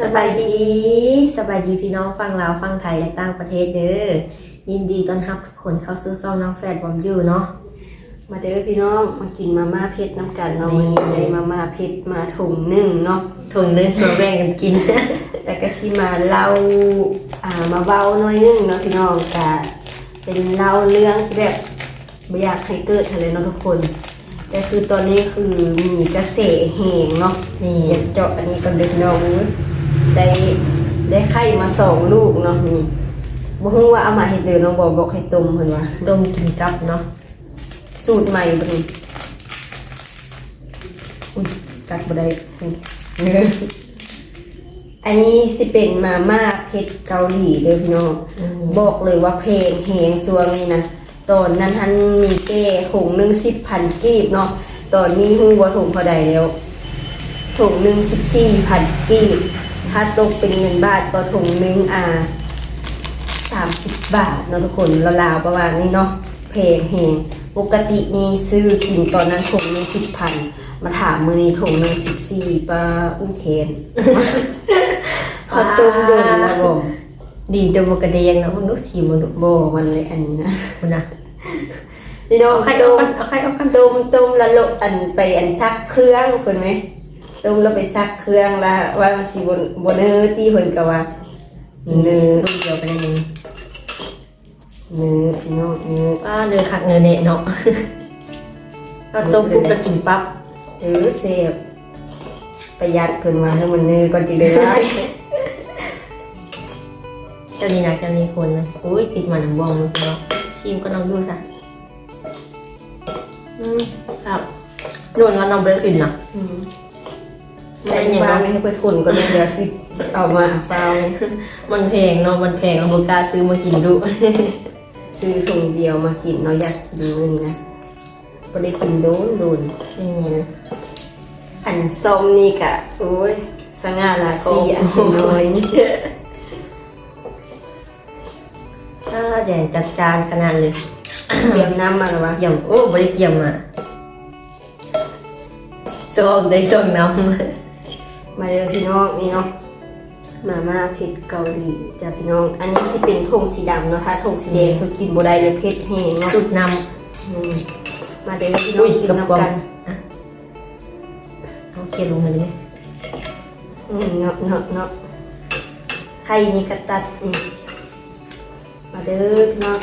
สบายดีสบายดีพี่น้องฟังลาวฟังไทยและต่างประเทศเด้อยินดีต้อนรับทุกคนเข้าสู่ซ่องน้องแฟดบอมอยู่เนาะมาเด้อพี่น้องมากินมาม่าเผ็ดน้ำกันเนาะนี่วันนี้ได้มาม่าเผ็ดมาถุงหนึ่งเนาะถุงนึงมาแบ่งกันกิน แต่ก็ชิมาเล่าอ่ามาเว้าหน้อยหนึงเนาะพี่น้องกะเป็นเล่าเรื่องที่แบบไม่อยากให้เกิดอะไรเนาะทุกคนแต่คือตอนนี้คือมีกระแสแหงเนาะนี่อยากเจาะอันนี้กันเด็กน้อง ได้ได้ไข่มาสองลูกเนาะนี่บ่ฮู้ว่าเอามาให้เดินน้องบอกบอกให้ต้มเพิ่นว่าต้มกินกับเนาะสูตรใหม่บ่นี่อุ้ยกัดบ่ได้อุ๊ยเนื้ออันนี้สิเป็นมาม่าเผ็ดเกาหลีเด้อพี่น้องบอกเลยว่าเพลงแหงสวงนี่นะตอนนั้นท่านมีเก้หงหนึ่งสิบพันกีบเนาะตอนนี้หูว่าถุงพอใดแล้วถุงหนึ่งสิบสี่พันกีบ ถ้าตกเป็นเงินบาทก็ถุงหนึ่งอ่าสามสิบบาทเนาะทุกคนราวๆประมาณนี้เนาะเพลงแหงปกตินี่ซื้อกินตอนนั้นถุงหนึ่งสิบพันมาถามมือนี้ถุงหนึ่งสิบสี่ปลาอุ้งเคนพอตุ้มโดนแล้วบอกดีแต่บกระเดียงเนาะมึงลูกสีมึงลูกโบมันเลยอันนี้นะคุณนะพี่น้องเอาใครต้เอามกันเอาใครเอากันต้มต้มแล้วลงอันไปอันซักเครื่องเพิ่นไหม ต้มแล้วไปซักเครื่องแล้วว่ามันสิบนบนเนื้อตีเพิ่นก็ว่าเนื้อลูกเดียวไปเลยมึงเนื้อพี่น้องเนื้อว่าเนื้อคักเนื้อเนะเนาะก็ต้มปุ๊บก็กินปั๊บเออเสพประหยัดเพิ่นว่าให้มันเนื้อก่อนจิได้หลายเจ้านี่นะเจ้านี่คนนะอุ้ยติดมันน้ำบองเลยเนาะชิมก็น้องดูซะอืมครับนวลว่าน้องเบลกินเนาะอืม แต่ยังว่าไม่ให้เพิ่นคนก็เลยเดี๋ยวสิเอามาเปล่ามันแพงเนาะมันแพงเอาโบกล้าซื้อมากินดู ซื้อถุงเดียวมากินเนาะอยากกินมื้อนี้นะบ่ได้กินโดนโดนนี่นะอันส้มนี่กะโอ้ยสง่าราศีอันน้อยนี่ถ้าแดงจัดจานขนาดเลยเตรียมน้ำมาแล้ววะเกี่ยมโอ้บริเกี่ยมอะส่งได้ส่งน้ำ มาเลยพี่น้องนี่เนาะมาม่าเผ็ดเกาหลีจ้ะพี่น้อง อันนี้สิเป็นธงสีดำเนาะถ้าธงสีแดงคือกินบ่ได้เลยเผ็ดแห้งเนาะสุดน้อืมมาเด้อพี่ำน้องกินน้ำกันอะเอาเคี่ยวลงมาเลยอืมเนาะเนาะเนาะไข่นี่กระตัดอืมมาเด้อพี่น้อง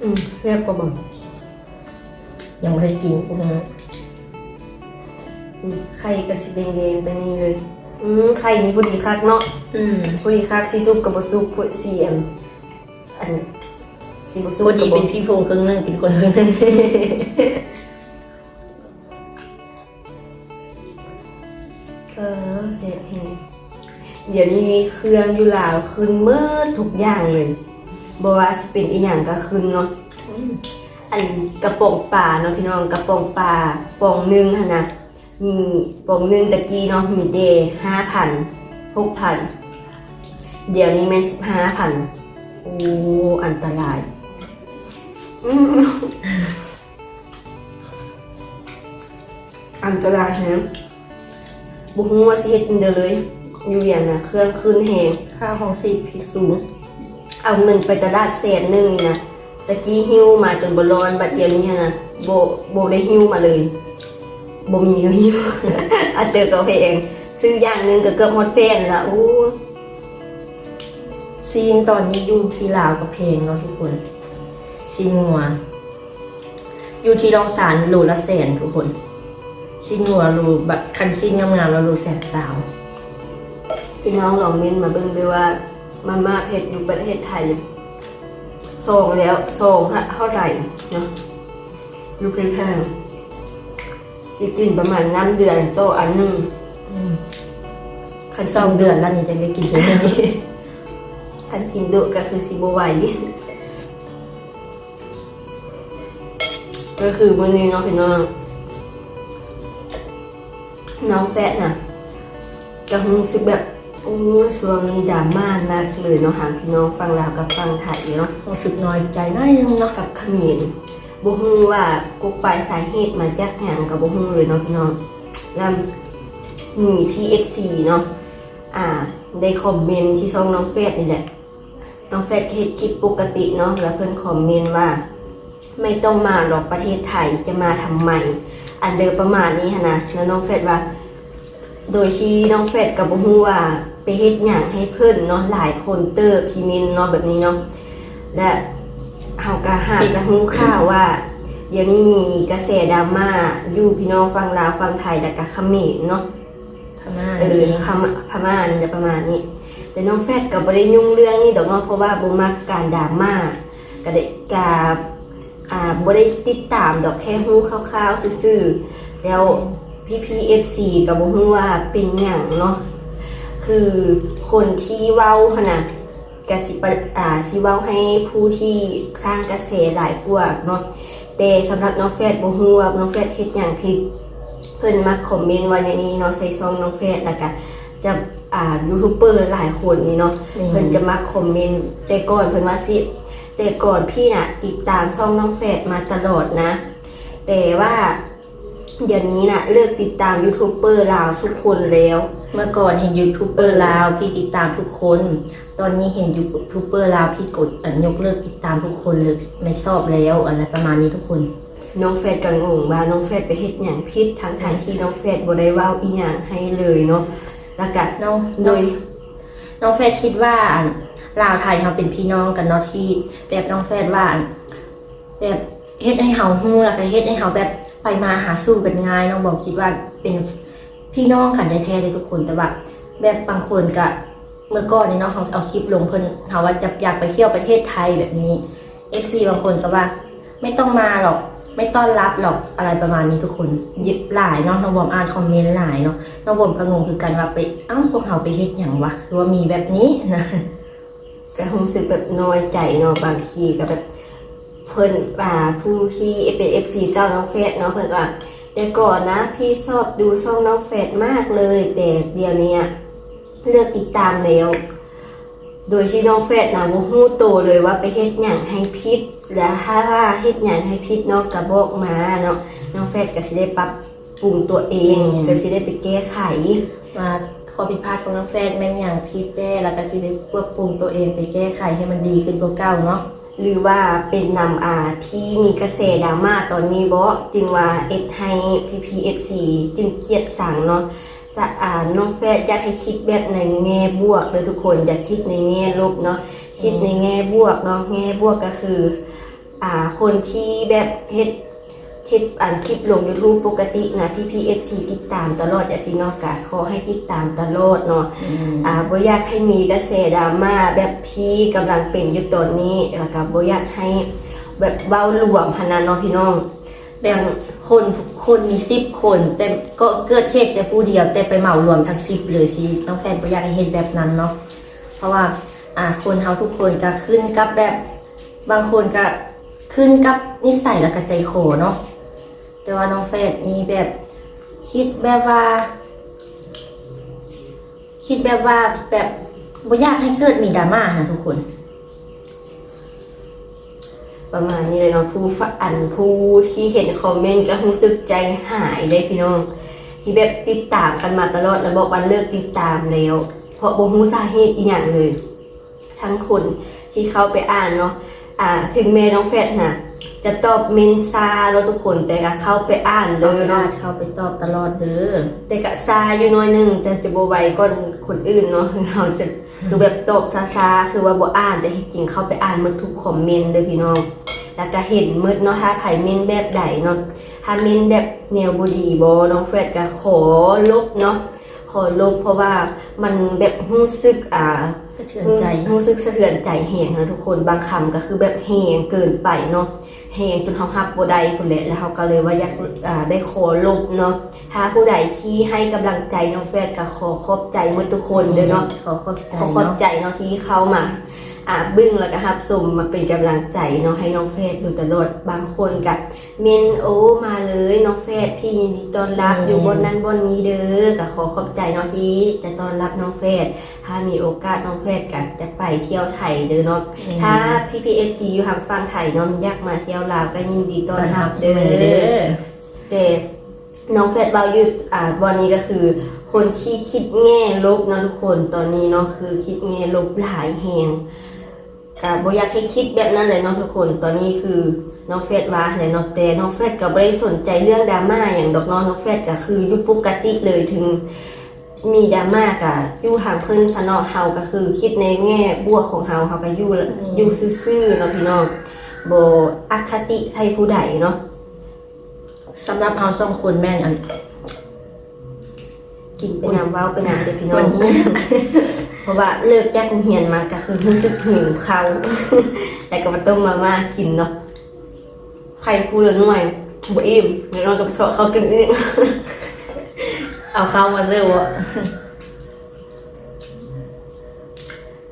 อืมเรียบกว่าบ่ยังไม่ได้กินกูนะอืม ไข่ก็สิแดงๆไปนี่เลย อืมไข่นี่พอดีคักเนาะอืมพอดีคักสิซุปกับบซุปพอสีอันอันสิบซุปพอดีกับบ่เป็นพี่พงครึ่งหนึงเป็นคนครึ่งหนึงเออเสร็จเองเดี๋ยวนี้เครื่องอยู่ลาวขึ้นเมื่อทุกอย่างเลยบอกว่าสิเป็นอีหยังก็ขึ้นเนาะอันกระป๋องปลาเนาะพี่น้องกระป๋องปลาปองหนึงหั่นนะ มีปองหนึ่งตะกี้เนาะมีเดห้าพันหกพันเดี๋ยวนี้แม่นสิบห้าพันโอ้อันตรายอันตรายนะบุ้งว่าสิเฮ็ดอินเดเลย อยู่อย่างนะเครื่องขึ้นแหงค่าของสิบพิสูง เอาเงินไปตลาดแสนหนึ่งนี่นะตะกี้หิ้วมาจนบร้อนบัดเดียวนี้นะโบโบได้หิ้วมาเลย บ่มีก็หิ้วอาเตอร์ก็เพงซื้ออย่างนึงก็เกือบหมดแสนละโอ้ซีนตอนนี้อยู่ที่ลาวกับเพลงเนาะทุกคนซีนงัว อยู่ที่รองสารโลละแสนทุกคนซีนงัวโลแบบคันซีนงามๆแล้วโลแสนสาวพี่น้องลองเม้นมาเบิ่งด้วยว่ามาม่าเผ็ดอยู่ประเทศไทยส่งแล้วส่งเท่าไหร่เนาะอยู่เพียงแค่ สิกินประมาณน้ำเดือนโตอันหนึงอืมคันสองเดือนแล้วนี่จะได้กินถึงเดือนนี้ถ้ากินดุก็คือสิบไหวก็คือวันนี้เนาะพี่น้องน้องแฟะน่ะก็รู้สึกแบบโอ้ยส่วงนี้ดราม่านักเลยเนาะหางพี่น้องฟังลาวกับฟังไทยเนาะรู้สึกน้อยใจน้อยนึงเนาะกับเขมร บ่ฮู้ว่ากุกปสาเหตุมาจากหยังกับบ่ฮู้เลยเนาะพี่น้องแล้วมี PFC เนาะอ่าได้คอมเมนต์ที่ช่องน้องเฟสนี่แหละน้องเฟสเฮ็ดคลิปปกติเนาะแล้วเพิ่นคอมเมนต์ว่า ไม่ต้องมาหรอกประเทศไทยจะมาทำไมอันเดิมประมาณนี้หั้นะแล้วน้องเฟสว่า โดยที่น้องเฟสกับบ่ฮู้ว่าไปเฮ็ดหยังให้เพิ่นเนาะหลายคนเติบที่มินเนาะแบบนี้เนาะและ เฮาก็หาและฮู้ข่าวว่า เดี๋ยวนี้มีกระแสดราม่าอยู่พี่น้องฟังลาวฟังไทยแล้วก็เขมรเนาะพม่าเออคำพม่านี่จะประมาณนี้ แต่น้องแฟดกับบริยุ่งเรื่องนี้ดอกเนาะเพราะว่าบ่มักการดราม่าก็ได้กาอ่าบ่ได้ติดตามดอกแค่ฮู้คร่าวๆซื่อๆแล้วพี่พีเอฟซีก็บ่ฮู้ว่าเป็นหยังเนาะคือคนที่เว้าขนาด กสิปะอ่าสิเว้าให้ผู้ที่สร้างกระแสหลายกว่าเนาะแต่สำหรับน้องแฟดบ่ฮู้ว่าน้องแฟดเฮ็ดหยังผิดเพิ่นมาคอมเมนต์ไว้ในนี้เนาะใส่ซองน้องแฟดแล้วก็จะอ่ายูทูบเบอร์หลายคนนี่เนาะเพิ่นจะมาคอมเมนต์แต่ก่อนเพิ่นว่าสิแต่ก่อนพี่น่ะ ติดตามช่องน้องแฟดมาตลอดนะ แต่ว่าเดี๋ยวนี้น่ะเลิกติดตามยูทูบเบอร์ลาวทุกคนแล้ว เมื่อก่อนเห็นยูทูบเบอร์ลาวพี่ติดตามทุกคน ตอนนี้เห็นยูทูบเบอร์ลาวพี่กดอะยกเลิกติดตามทุกคนเลยไม่ชอบแล้วอะไรประมาณนี้ทุกคน น้องแฟดกังงว่าน้องแฟดไปเฮ็ดหยังผิดทางทางๆที่น้องแฟดบ่ได้เว้าอีหยังให้เลยเนาะแล้วก็น้องโดยน้องแฟดคิดว่าอะลาวไทยเขาเป็นพี่น้องกันเนาะที่แบบน้องแฟดว่าอะแบบเฮ็ดให้เฮาฮู้แล้วก็เฮ็ดให้เฮาแบบไปมาหาสู้กันง่ายน้องบอกคิดว่าเป็น พี่น้องกันแท้ๆเลยทุกคนแต่ว่าแบบบางคนก็เมื่อก่อนนี่เนาะเขาเอาคลิปลงเพิ่นเขาว่าจะอยากไปเที่ยวประเทศไทยแบบนี้ FC บางคนก็ว่า ไม่ต้องมาหรอกไม่ต้อนรับหรอกอะไรประมาณนี้ทุกคนยิบหลายเนาะน้องบอมอ่านคอมเมนต์หลายเนาะน้องบอมก็งงคือกันว่าไปอ้าวพวกเขาไปเฮ็ดหยังวะหรือว่ามีแบบนี้นะก็รู้สึกแบบน้อยใจเนาะบางทีก็แบบเพิ่นอ่าผู้ที่เป็น FC เก้าน้องเฟสเนาะเพิ่นก็ แต่ก่อนนะ พี่ชอบดูช่องน้องเฟสมากเลย แต่เดี๋ยวนี้เลือกติดตามแล้ว โดยที่น้องเฟสนะบ่ฮู้โตเลยว่าไปเฮ็ดหยังให้ผิดและถ้าว่าเฮ็ดหยังให้ผิดเนาะก็บอกมาเนาะน้องเฟสก็สิได้ปรับปรุงตัวเองก็สิได้ไปแก้ไขมาข้อผิดพลาดของน้องแฟนแม่งอย่างผิดแก้แล้วก็สิไปควบคุมตัวเองไปแก้ไขให้มันดีขึ้นกว่าเก่าเนาะ หรือว่าเป็นนำอาที่มีกระแสดราม่าตอนนี้บ่จึงว่าเอ็ดให้ PPFC จึงเกลียดสั่งเนาะจะอ่านน้องแฟดอยากให้คิดแบบในแง่บวกเลยทุกคนอย่าคิดในแง่ลบเนาะคิดในแง่บวกเนาะแง่บวกก็คือ อ่าคนที่แบบเฮ็ด เฮ็ดอ่านคลิปลง YouTube ปกตินะ PPFC ติดตามตลอดอย่าสิเนาะกะขอให้ติดตามตลอดเนาะอ่าบ่อยากให้มีกระแสดราม่าแบบพี่กำลังเป็นอยู่ตอนนี้แล้วก็บ่อยากให้แบบเว้ารวมพนันเนาะพี่น้องแบบคนคนมีสิบคน แต่ก็เกิดเหตุแต่ผู้เดียว แต่ไปเหมารวมทั้งสิบเลยสิน้องแฟนก็อยากให้เห็นแบบนั้นเนาะเพราะว่าอ่าคนเฮาทุกคนก็ขึ้นกับแบบบางคนก็ขึ้นกับนิสัยแล้วก็ใจคอเนาะ แต่ว่าน้องแฟนมีแบบคิดแบบว่า คิดแบบว่าแบบบ่อยากให้เกิดมีดราม่านะทุกคน ประมาณนี้เลยเนาะผู้ฝันผู้ที่เห็นคอมเมนต์ก็รู้สึกใจหายเลยพี่น้อง ที่แบบติดตามกันมาตลอดแล้วบอกวันเลิกติดตามแล้ว เพราะบ่ฮู้สาเหตุอีหยังเลย ทั้งคนที่เข้าไปอ่านเนาะอ่า ถึงแม่น้องแฟดนะ จะตอบเมนซาแล้วทุกคนแต่ก็เข้าไปอ่านเลเลยยเนาะเข้าไปตอบตลอดเด้อ แต่กะซาอยู่หน้อยหนึงแต่จะโบไวก่อนคนอื่นเนาะ เราจะคือแบบตอบซาซาๆคือว่าบ่อ่านแต่ที่จริงเข้าไปอ่านหมันทุกคอมเมนต์เด้อพี่น้อง แล้วก็เห็นมืดเนาะถ้าไผเมนแบบใดเนาะถ้าเมนแบบแนวบ่ดีบ่น้องแฟดก็ขอลบเนาะขอลบเพราะว่ามันแบบรู้สึกอ่าสะเทือนใจ รู้สึกสะเทือนใจแหงนะทุกคนบางคำก็คือแบบแหงเกินไปเนาะ แหงจนเขาฮับบ่ได้พุ่นแหละแล้วเขาก็เลยว่าอยากอ่าได้ขอลบเนาะถ้าผู้ใดที่ให้กำลังใจน้องแฟดก็ขอขอบใจหมดทุกคนเด้อเนาะขอขอบใจขอขอบเนาะใจเนาะที่เข้ามาอ่าบึ้งแล้วก็ฮับสมมาเป็นกำลังใจเนาะให้น้องเฟสอยู่ตลอดบางคนกับ เมนโอมาเลยน้องเฟสพี่ยินดีต้อนรับอยู่บนนั้นบนนี้เด้อก็ขอขอบใจเนาะที่จะต้อนรับน้องเฟสถ้ามีโอกาสน้องเฟสก็จะไปเที่ยวไทยเด้อเนาะถ้าพี่พีเอฟซีอยู่ทางฝั่งไทยเนาะอยากมาเที่ยวลาวก็ยินดีต้อนรับเด้อแต่น้องเฟสบาอยู่อ่าวันนี้ก็คือคคนที่คิดแง่ลบเนาะทุกคนตอนนี้เนาะคือคิดแง่ลบหลายแหง ก็บ่อยากให้คิดแบบนั้นเลยเนาะทุกคน ตอนนี้คือน้องเฟดว่าแหละเนาะแต่น้องเฟดก็บ่ได้สนใจเรื่องดราม่าอย่างดอกเน้องน้องเฟดก็คืออยู่ปกติเลยถึงมีดราม่ากับอยู่ห่างเพิ่นซะเนาะเฮาก็คือ คิดในแง่บวกของเฮาเฮาก็อยู่ละอยู่ซื่อๆเนาะพี่น้องบ่อคติใส่ผู้ใดเนาะสำหรับเราสองคนแม่นอันกินไปน้ำเว้าไปน้ำเด้อพี่น้อวังนนี้ เพราะว่าเลิกจากโรงเรียนมาก็คือรู้สึกหิวข้าวแต่ก็มาต้มมาม่ากินเนาะใครพูดละหน่วยบ่อิ่มเดี๋ยวเราจะไปสอนเขากินอีกเอาเข้ามาเซอร์วะ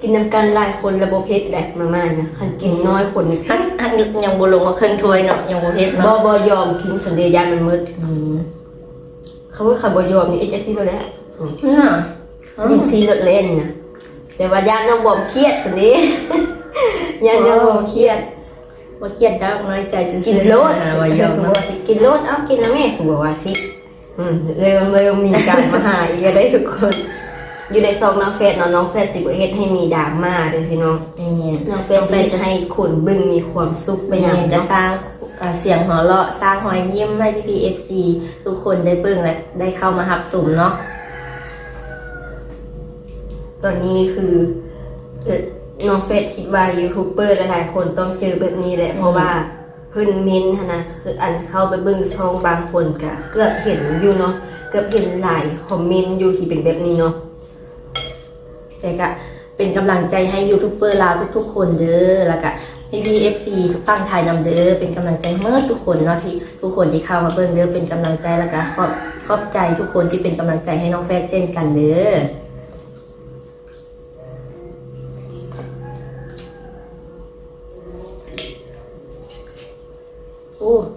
กินน้ำกันหลายคนระบบเพชรแหละมาม่านะคันกินน้อยคนนี่ฮันฮันยังบ่ลงมาเครื่องถ้วยเนาะยังบ่เฮ็ดบ่เนาะบ่ยอมกินสันเดยานมันมืดอืมเขาว่าขับบยอมนี่เอเจซี่แล้วแหละน่ะยิงซีรถเล่นนะ แต่ว่าย่านน้องบอมเครียดสินี้ย่านน้องบอมเครียดบ่เครียดดอกน้อยใจซื่อๆกินโลดอ่าคือว่ายอมบอกเนาะว่าสิกินโลดเอ้ากินแล้วแม่คือบอกว่าสิอืมเริ่มเริ่มมีการมาหาอีกแล้วได้ทุกคน อยู่ในซองน้องเฟสเนาะน้องเฟสสิบเฮ็ดให้มีดราม่าเด้อพี่น้องนี่น้องเฟสสิเฮ็ดให้คนเบึ้งมีความสุขไปไปนำนำจะเนาะสร้างอ่าเสียงหัวเราะสร้างรอยยิ้มให้พี่พีเอฟซีทุกคนได้เบิ่งและได้เข้ามาหับสุ่มเนาะ ตอนนี้คือเอ่อน้องเฟสคิดว่ายูทูบเบอร์หลายๆคนต้องเจอแบบนี้แหละ เพราะว่าเพิ่นเม้นต์หั้นนะคืออันเข้าไปเบิ่งช่องบางคนก็เกือบเห็นอยู่เนาะเกือบเห็นหลายคอมเมนต์อยู่ที่เป็นแบบนี้เนาะแต่ก็เป็นกำลังใจให้ยูทูบเบอร์ลาวทุกๆคนเด้อแล้วก็พี่พีเอฟซีฟังไทยนำเด้อเป็นกำลังใจเมื่อทุกคนเนาะที่ทุกคนที่เข้ามาเบิ่งเด้อเป็นกำลังใจแล้วก็ขอบขอบใจทุกคนที่เป็นกำลังใจให้น้องแฟนเช่นกันเด้อ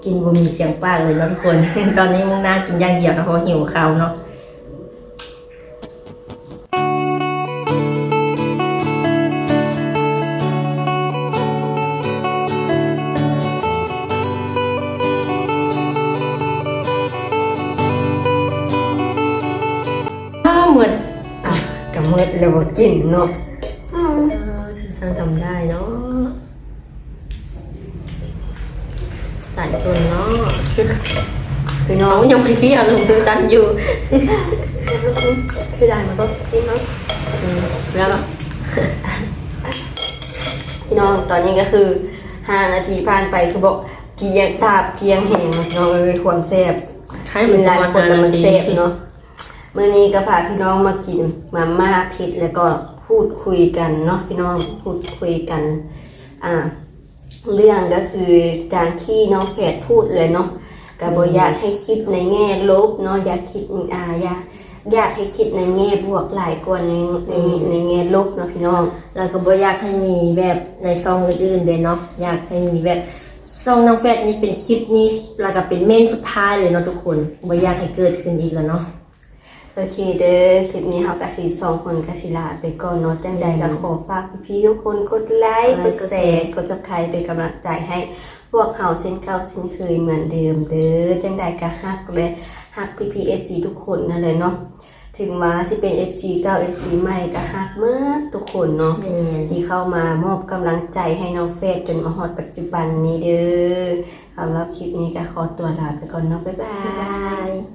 กินบ่มีเสียงปากเลยเนาะทุกคน ตอนนี้มุ่งหน้ากินอย่างเดียวนะเพราะหิวข้าวเนาะอ้าวเหมือนอะก็มืดแล้วบ่กินเนาะเออสร้างทำได้เนาะ ตัดตัวเนาะพี่น้น้อองงยังไม่เที่ยวลงตัวตันอยู่เสียดายมันก็กินเนาะอืมแล้วแบบพี่น้องตอนนี้ก็คือ5นาทีผ่านไปคือบอกเพียงตาบเพียงแห่งน้องเอ้ยความแซ่บให้กินหลายคนแล้วมันดีเซฟเนาะมื้อนี้ก็พาพี่น้องมากินมาม่าเผ็ดแล้วก็พูดคุยกันเนาะพี่น้องพูดคุยกัน อ่า เรื่องก็คือจากที่น้องแฝดพูดเลยเนาะก็บ่อยากให้คิดในแง่ลบเนาะอยากคิดอ่าอยากอยากให้คิดในแง่บวกหลายกว่าในในในแง่ลบเนาะพี่น้อง แล้วก็บอยากให้มีแบบในซองอื่นๆเลยเนาะอยากให้มีแบบซองน้องแฟดนี่เป็นคลิปนี้แล้วก็เป็นเมนสุดท้ายเลยเนาะทุกคนบ่อยากให้เกิดขึ้นอีกแล้วเนาะ โอเคเด้อคลิปนี้เฮาก็สิสองคนก็สิลาไปก่อนเนาะจังใดก็ขอฝากพี่ๆทุกคนกดไลค์กดแชร์กด Subscribe เป็นกำลังใจให้พวกเฮาเส้นเก่าเส้นเคยเหมือนเดิมเด้อจังใดก็ฮักและฮักพี่ๆ FC ทุกคนนั่นแหละเนาะถึงมาสิเป็น FC เก่า FC ใหม่ก็ฮักเมื่อทุกคนเนาะที่เข้ามามอบกำลังใจให้น้องเฟสจนมาฮอดปัจจุบันนี้เด้อสำหรับคลิปนี้ก็ขอตัวลาไปก่อนเนาะบ๊ายบาย